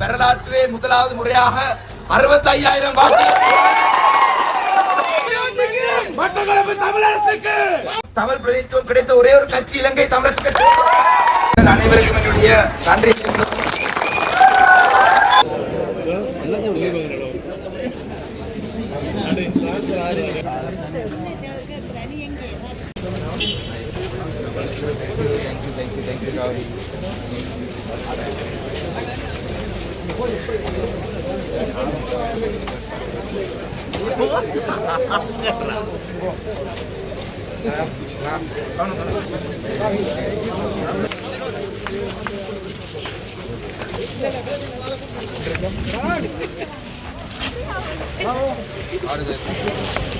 வரலாற்றிலே முதலாவது முறையாக அறுபத்தி ஐயாயிரம் வாக்கு. மட்டக்களப்பு தமிழரசுக்கு. தமிழ் பிரதித்துவம் கிடைத்த ஒரே ஒரு கட்சி இலங்கை தமிழரசு கட்சி அனைவருக்கும் என்னுடைய நன்றி. எடுத்தா எடுத்து எடுத்து எடுத்தா எடுத்து பின்னுக்கு How does it?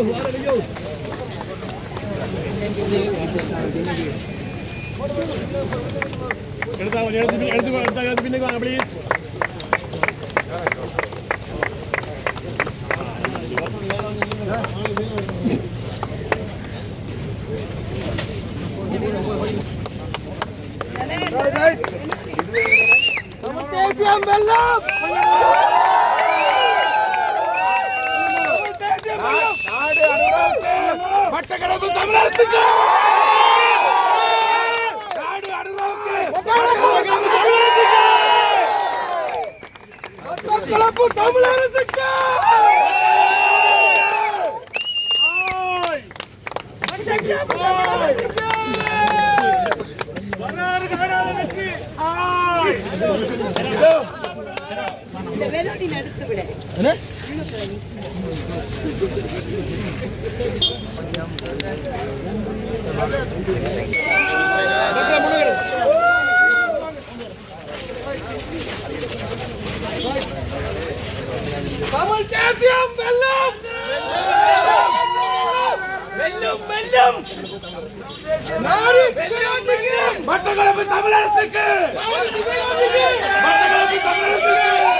அனுபவத்து மட்டக்களப்பு தமிழரசுக்கு நாடு அனுபவத்து மட்டக்களப்பு தமிழரசுக்கு மட்டக்களப்பு தமிழரசுக்கு வரலாறு காணாத வெற்றி ஆய் இந்த வெள்ளோடி நடுத்து விட தமிழ் தேசியம் வெல்லம்! வெல்லும் வெல்லும்! நாடு மட்டக்களப்பு தமிழரசுக்கு! மட்டக்களப்பு தமிழரசுக்கு!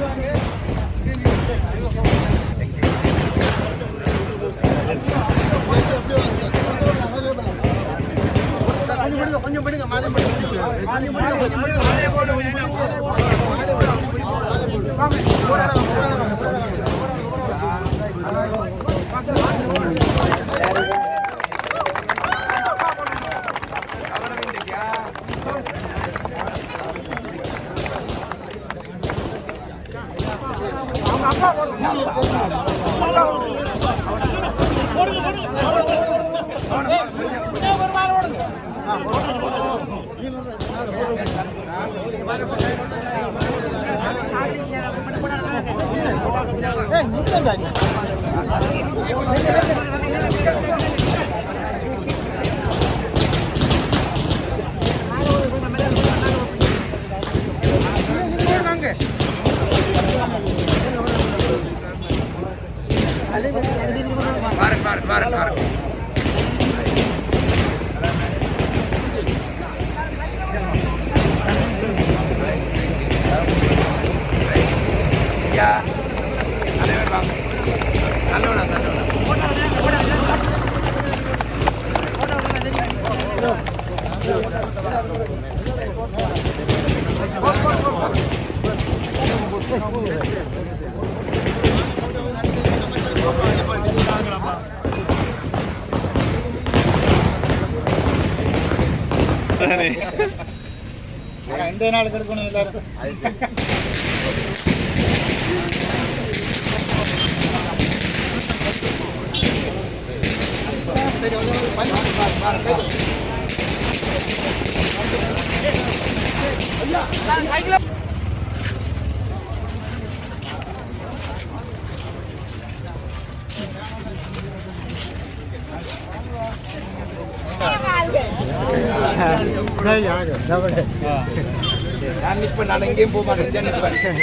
மாதம் பாருங்க. ரெண்டே நாளுக்கு எடுக்கணும் எல்லாரும் ஐயா நான் இப்ப நான் எங்கேயும் போக மாட்டேன் நிற்பேன்.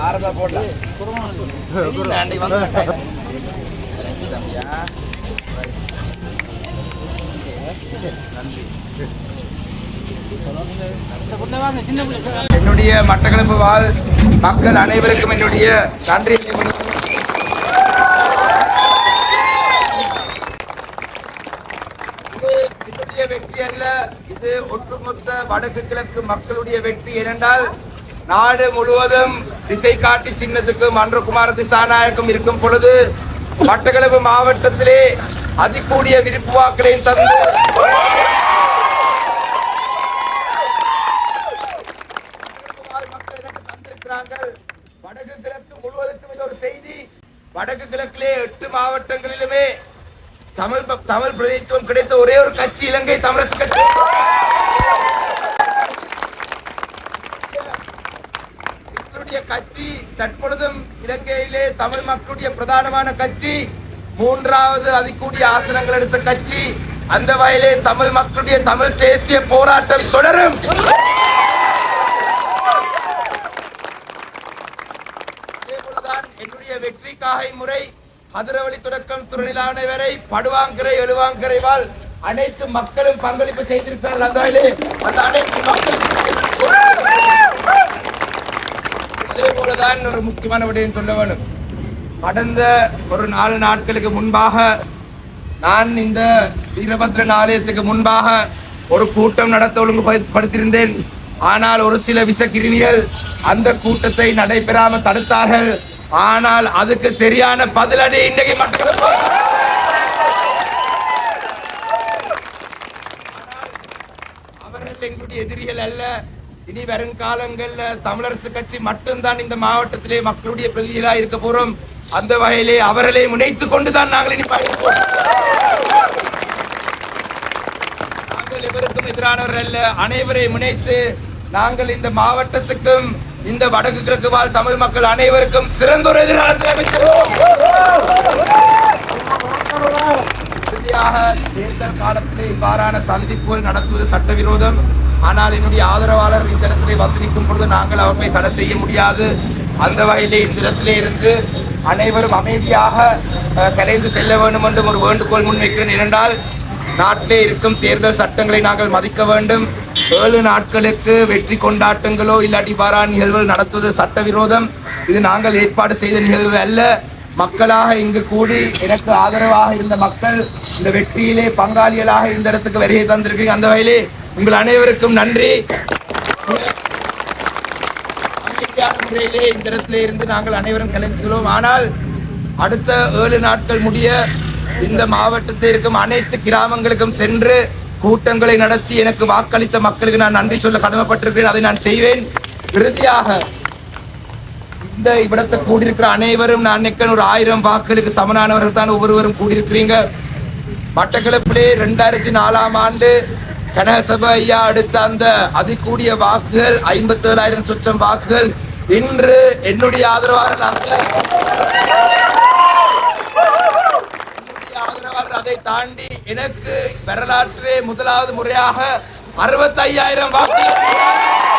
ஆறதா போடலாம் என்னுடைய மட்டக்களப்பு வாழ் மக்கள் அனைவருக்கும் என்னுடைய நன்றி இது என்னுடைய வெற்றி அல்ல இது ஒட்டுமொத்த வடக்கு கிழக்கு மக்களுடைய வெற்றி ஏனென்றால் நாடு முழுவதும் திசை காட்டி சின்னத்துக்கும் மன்றகுமார திசாநாயகம் இருக்கும் பொழுது மட்டக்களப்பு மாவட்டத்திலே அதிகூடிய விருப்பு வாக்களையும் தந்து வடக்கு கிழக்கு முழுவதற்கும் இது ஒரு செய்தி. வடக்கு கிழக்கிலே எட்டு மாவட்டங்களிலுமே தமிழ் தமிழ் பிரதித்துவம் கிடைத்த ஒரே ஒரு கட்சி இலங்கை தமிழரசு கட்சி. எங்களுடைய கட்சி தற்பொழுதும் இலங்கையிலே தமிழ் மக்களுடைய பிரதானமான கட்சி. மூன்றாவது அதிகூடிய ஆசனங்கள் எடுத்த கட்சி. அந்த வகையிலே தமிழ் மக்களுடைய தமிழ் தேசிய போராட்டம் தொடரும். என்னுடைய வெற்றிக்காக இம்முறை அதிரவழி தொடக்கம் துறநிலான வரை படுவாங்கரை எழுவாங்கரை வாழ் அனைத்து மக்களும் பங்களிப்பு செய்திருக்கிறார்கள் அந்த வகையிலே அந்த அனைத்து மக்களும் அதே போலதான் ஒரு முக்கியமான விடயம் சொல்ல வேணும். கடந்த ஒரு நாலு நாட்களுக்கு முன்பாக நான் இந்த வீரபத்ரன் ஆலயத்துக்கு முன்பாக ஒரு கூட்டம் நடத்த ஒழுங்குபடுத்தியிருந்தேன். ஆனால் ஒரு சில விசக்கிருமிகள் அந்த கூட்டத்தை நடைபெறாமல் தடுத்தார்கள். ஆனால் அதுக்கு சரியான பதிலடி இன்றைக்கு மட்டும். அவர்கள் எங்களுடைய எதிரிகள் அல்ல. இனி வருங்காலங்கள்ல தமிழரசு கட்சி மட்டும்தான் இந்த மாவட்டத்திலே மக்களுடைய பிரதிநிதிகளாக இருக்க போறோம். அந்த வகையிலே அவர்களை முனைத்துக் கொண்டுதான் நாங்கள் இனி பயணிப்போம். நாங்கள் எவருக்கும் எதிரானவர்கள் அல்ல. அனைவரை முனைத்து நாங்கள் இந்த மாவட்டத்துக்கும் இந்த வடக்கு கிழக்கு வாழ் தமிழ் மக்கள் அனைவருக்கும் சிறந்தொரு ஒரு அமைக்கிறோம் தேர்தல் காலத்திலே இவ்வாறான சந்திப்புகள் நடத்துவது சட்டவிரோதம். ஆனால் என்னுடைய ஆதரவாளர் இந்த இடத்திலே வந்து நிற்கும் பொழுது நாங்கள் அவர்களை தடை செய்ய முடியாது. அந்த வகையிலே இந்த இடத்திலே இருந்து அனைவரும் அமைதியாக கலைந்து செல்ல வேண்டும் என்றும் ஒரு வேண்டுகோள் முன்வைக்கிறேன். ஏனென்றால் நாட்டிலே இருக்கும் தேர்தல் சட்டங்களை நாங்கள் மதிக்க வேண்டும். ஏழு நாட்களுக்கு வெற்றி கொண்டாட்டங்களோ இல்லாட்டி பாரா நிகழ்வுகள் நடத்துவது சட்டவிரோதம். இது நாங்கள் ஏற்பாடு செய்த நிகழ்வு அல்ல. மக்களாக இங்கு கூடி எனக்கு ஆதரவாக இருந்த மக்கள் இந்த வெற்றியிலே பங்காளிகளாக இந்த இடத்துக்கு வருகை தந்திருக்கீங்க அந்த வகையிலே உங்கள் அனைவருக்கும் நன்றி. முறையிலே இந்த இடத்திலே இருந்து நாங்கள் அனைவரும் கலந்து செல்வோம். ஆனால் அடுத்த ஏழு நாட்கள் முடிய இந்த மாவட்டத்தில் இருக்கும் அனைத்து கிராமங்களுக்கும் சென்று கூட்டங்களை நடத்தி எனக்கு வாக்களித்த மக்களுக்கு நான் நன்றி சொல்ல கடமைப்பட்டிருக்கிறேன். அதை நான் செய்வேன். இறுதியாக இந்த இவ்விடத்தை கூடியிருக்கிற அனைவரும் நான் நினைக்கிறேன் ஒரு ஆயிரம் வாக்குகளுக்கு சமனானவர்கள் தான் ஒவ்வொருவரும் கூடியிருக்கிறீங்க. மட்டக்களப்பிலே ரெண்டாயிரத்தி நாலாம் ஆண்டு கனகசபை ஐயா அடுத்த அந்த அதிகூடிய வாக்குகள் ஐம்பத்தி ஏழாயிரம் சொச்சம் வாக்குகள். இன்று என்னுடைய ஆதரவாளர்கள் அல்ல. என்னுடைய ஆதரவாளர் தாண்டி எனக்கு வரலாற்றே முதலாவது முறையாக அறுபத்தி ஐயாயிரம் வாக்குகள்